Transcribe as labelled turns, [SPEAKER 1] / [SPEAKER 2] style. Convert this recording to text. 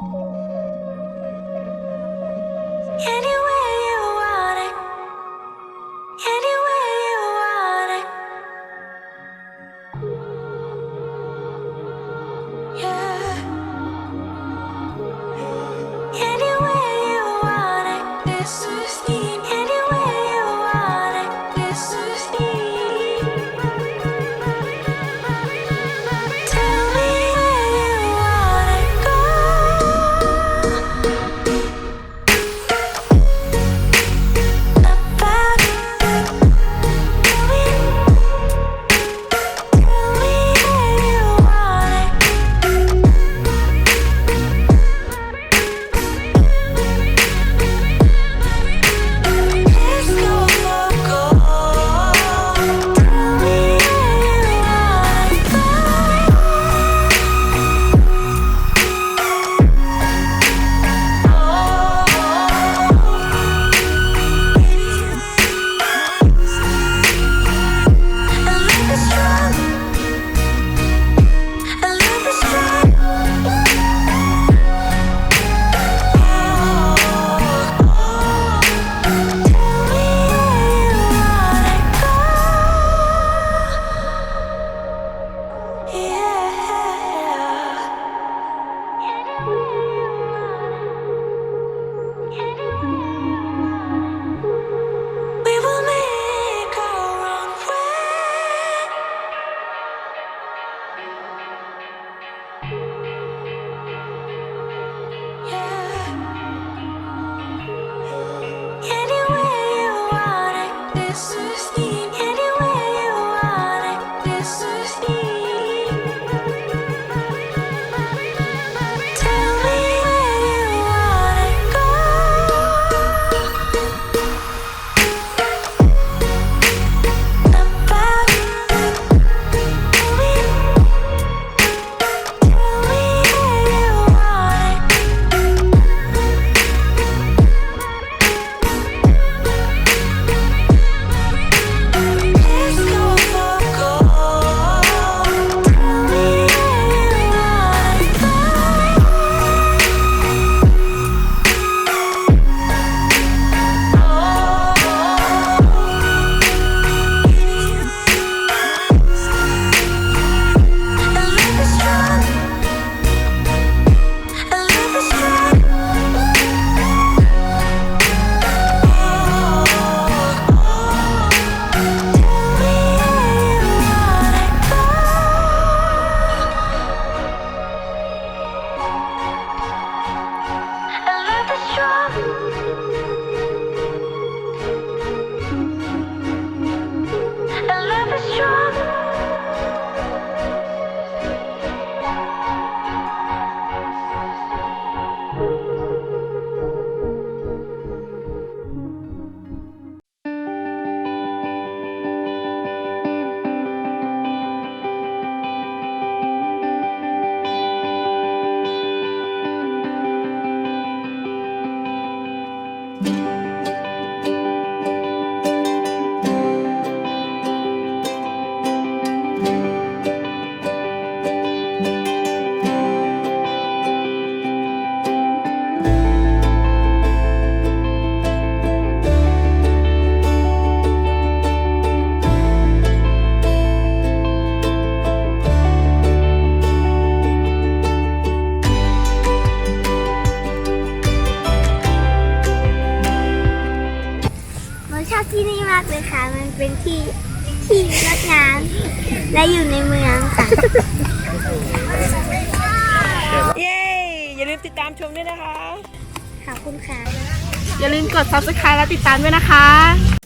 [SPEAKER 1] thank you
[SPEAKER 2] อบที่นี่มากเลยค่ะ มันเป็นที่ที่งดงามและอยู่ในเมืองค่ะ
[SPEAKER 3] เย้ อย่าลืมติดตามชมด้วยนะคะ
[SPEAKER 2] ขอบคุณค่ะ
[SPEAKER 4] อย่าลืมกด subscribe และติดตามด้วยนะคะ